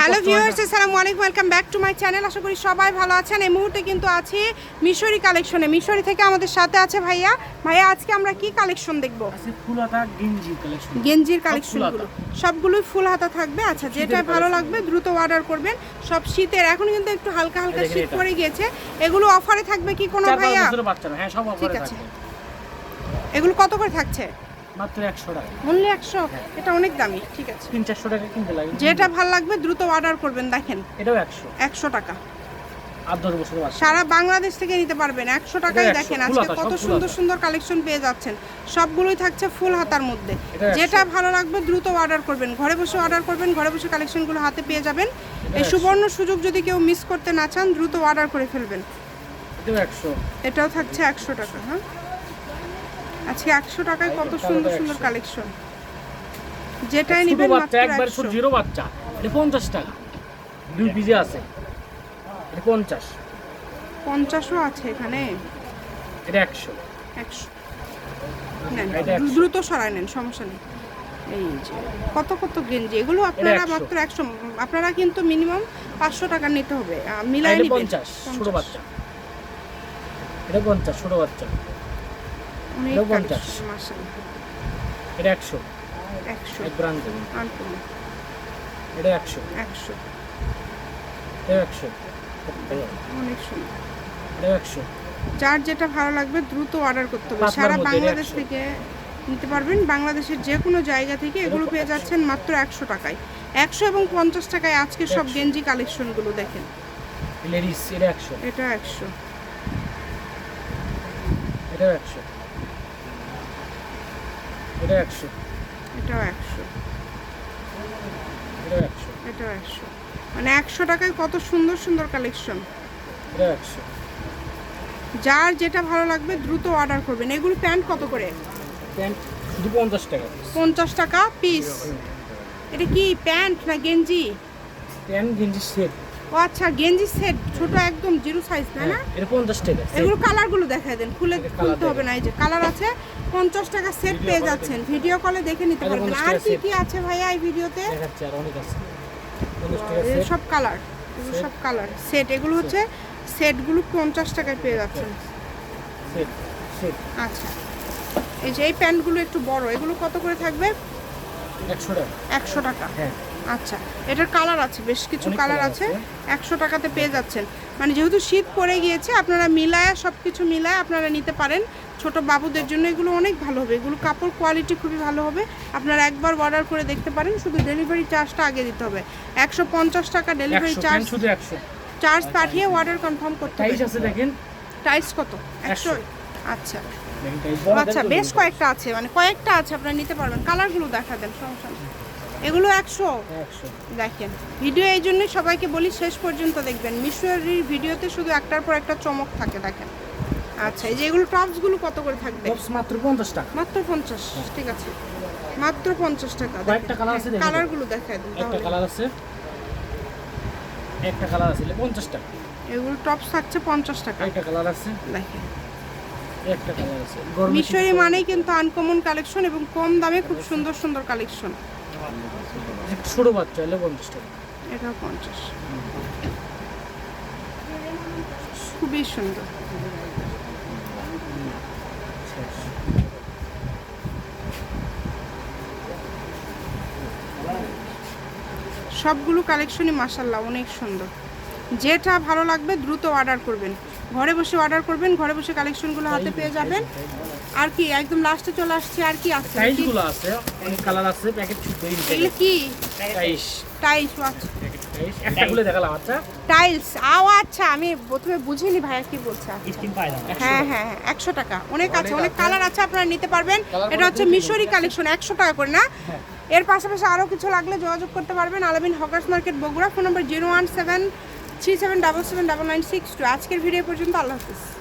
Hello হয়। Viewers আসসালামু আলাইকুম welcome back to my channel আশা করি সবাই ভালো আছেন এই মুহূর্তে কিন্তু আছি মিশরি কালেকশনে মিশরি থেকে আমাদের সাথে আছে ভাইয়া ভাইয়া আজকে আমরা কি কালেকশন দেখব আছে ফুল হাতা গেঞ্জি কালেকশন গেঞ্জির ফুল সবগুলোই ফুল হাতা থাকবে আচ্ছা যেটা ভালো লাগবে দ্রুত অর্ডার করবেন সব শীতের এখন কিন্তু একটু হালকা হালকা শীত পড়ে গিয়েছে। এগুলো অফারে থাকবে কি কোনো ভাইয়া? হ্যাঁ সব অফারে আছে। থাকবে। এগুলো কত করে থাকছে? মাত্র একশো টাকা। অনলি একশো? এটা অনেক দামি ঠিক আছে। তিন চারশো টাকা কিনতে লাগে যেটা ভালো লাগবে দ্রুত অর্ডার করবেন দেখেন। এটাও একশো। একশো টাকা। সারা বাংলাদেশ থেকে নিতে পারবেন একশো টাকায় দেখেন আজকে কত সুন্দর সুন্দর কালেকশন পেয়ে যাচ্ছেন। সবগুলোই থাকছে ফুল হাতার মধ্যে। যেটা ভালো লাগবে দ্রুত অর্ডার করবেন। ঘরে বসে অর্ডার করবেন ঘরে বসে কালেকশনগুলো হাতে পেয়ে যাবেন। এই সুবর্ণ সুযোগ যদি কেউ মিস করতে না চান দ্রুত অর্ডার করে ফেলবেন। এটাও থাকছে একশো টাকা হ্যাঁ? আজকে একশো টাকায় কত সুন্দর সুন্দর কালেকশন যেটাই নেবেন মাত্র একবার জিরো বাচ্চা এটা পঞ্চাশ টাকা। দুই পিজে আছে। এটা পঞ্চাশ। পঞ্চাশও আছে এখানে। এটা একশো। একশো। নেন এটা 100 দ্রুত সরাই নেন সমস্যা নেই। এই যে কত কত গেঞ্জি এগুলো আপনারা মাত্র একশো আপনারা কিন্তু মিনিমাম পাঁচশো টাকা নিতে হবে। মিলাই পঞ্চাশ ছোট বাচ্চা। এটা পঞ্চাশ ছোট বাচ্চা। অনেক এটা 50 collection, মাশাআল্লাহ। এটা একশো। একশো। এক দেবেন এটা একশো। একশো। এটা একশো। অনেক সুন্দর। এটা একশো। যার যেটা ভালো লাগবে দ্রুত অর্ডার করতে হবে। সারা বাংলাদেশ থেকে নিতে পারবেন। বাংলাদেশের যে কোনো জায়গা থেকে এগুলো পেয়ে যাচ্ছেন মাত্র একশো টাকায়। একশো এবং পঞ্চাশ টাকায় আজকে সব 100 গেঞ্জি কালেকশনগুলো দেখেন। লেডিস এটা একশো। এটা একশো। এটা একশো। একশো। এটাও একশো। এটাও একশো। মানে একশো টাকায় কত সুন্দর সুন্দর কালেকশন যার যেটা ভালো লাগবে দ্রুত অর্ডার করবেন। এগুলো প্যান্ট কত করে? প্যান্ট শুধু পঞ্চাশ টাকা। পঞ্চাশ টাকা পিস এটা কি প্যান্ট না গেঞ্জি? প্যান্ট গেঞ্জি সেট। ও আচ্ছা গেঞ্জি সেট ছোট একদম জিরো সাইজ তাই না? এটা পঞ্চাশ টাকা এগুলো কালারগুলো দেখায় দেন খুলে খুলতে হবে না এই যে কালার আছে পঞ্চাশ টাকা সেট পেয়ে যাচ্ছেন ভিডিও কলে দেখে নিতে এটা পারবেন। আর কি কি আছে ভাইয়া এই ভিডিওতে দেখাচ্ছে আর অনেক আছে। সব কালার সব কালার সেট এগুলো হচ্ছে সেটগুলো পঞ্চাশ টাকায় পেয়ে যাচ্ছেন। সেট সেট আচ্ছা। এই যে এই প্যান্টগুলো একটু বড় এগুলো কত করে থাকবে? একশো টাকা। একশো টাকা। হ্যাঁ। আচ্ছা এটার কালার আছে বেশ কিছু কালার আছে। একশো টাকাতে পেয়ে যাচ্ছেন। মানে যেহেতু শীত পড়ে গিয়েছে আপনারা মিলায় সব কিছু মিলায় আপনারা নিতে পারেন। ছোট বাবুদের জন্য এগুলো অনেক ভালো হবে। এগুলো কাপড় কোয়ালিটি খুবই ভালো হবে। আপনারা একবার অর্ডার করে দেখতে পারেন শুধু ডেলিভারি চার্জটা আগে দিতে হবে। একশো পঞ্চাশ টাকা ডেলিভারি চার্জ শুধু একশো। চার্জ পাঠিয়ে অর্ডার কনফার্ম করতে হবে। দেখেন। টাইস কত? একশো। আচ্ছা। আচ্ছা বেশ কয়েকটা আছে মানে কয়েকটা আছে আপনারা নিতে পারবেন। কালারগুলো দেখা দেন সমস্যা এগুলো একশো। দেখেন ভিডিও এই জন্যই সবাইকে বলি শেষ পর্যন্ত দেখবেন। মিশরির ভিডিওতে শুধু একটার পর একটা চমক থাকে দেখেন। আচ্ছা এই যে এগুলো টপসগুলো কত করে থাকবে? মাত্র পঞ্চাশ টাকা। মাত্র পঞ্চাশ ঠিক আছে। মাত্র পঞ্চাশ টাকা colour আছে। কালারগুলো দেখায় দিন একটা কালার আছে। একটা কালার আছে পঞ্চাশ টাকা। এগুলো টপস থাকছে পঞ্চাশ টাকা। একটা কালার আছে। দেখেন। কালার মিশরি মানেই কিন্তু আনকমন কালেকশন এবং কম দামে খুব সুন্দর সুন্দর কালেকশন বাচ্চা হলে পঞ্চাশ টাকা। এটাও পঞ্চাশ। খুবই সুন্দর। সবগুলো কালেকশনই মাসাল্লাহ অনেক সুন্দর। যেটা ভালো লাগবে দ্রুত অর্ডার করবেন। ঘরে বসে অর্ডার করবেন, ঘরে বসে কালেকশনগুলো হাতে পেয়ে যাবেন। আর কি একদম লাস্টে চলে আসছে আর কি আছে? টাইসগুলো আছে অনেক কালার আছে প্যাকেট ছোট এগুলো কি? টাইস টাইলস আচ্ছা একটা খুলে দেখালাম আচ্ছা। টাইলস আও আচ্ছা আমি প্রথমে বুঝিনি ভাইয়া কি বলছে না হ্যাঁ হ্যাঁ হ্যাঁ একশো টাকা। অনেক আছে অনেক কালার আছে আপনারা নিতে পারবেন। এটা হচ্ছে মিশরি কালেকশন একশো টাকা করে না। হ্যাঁ। এর পাশাপাশি আরও কিছু লাগলে যোগাযোগ করতে পারবেন। Alamin hawkers market Bogura. Phone number zero one seven three seven double seven double nine six two আজকের ভিডিও পর্যন্ত আল্লাহ হাফিজ।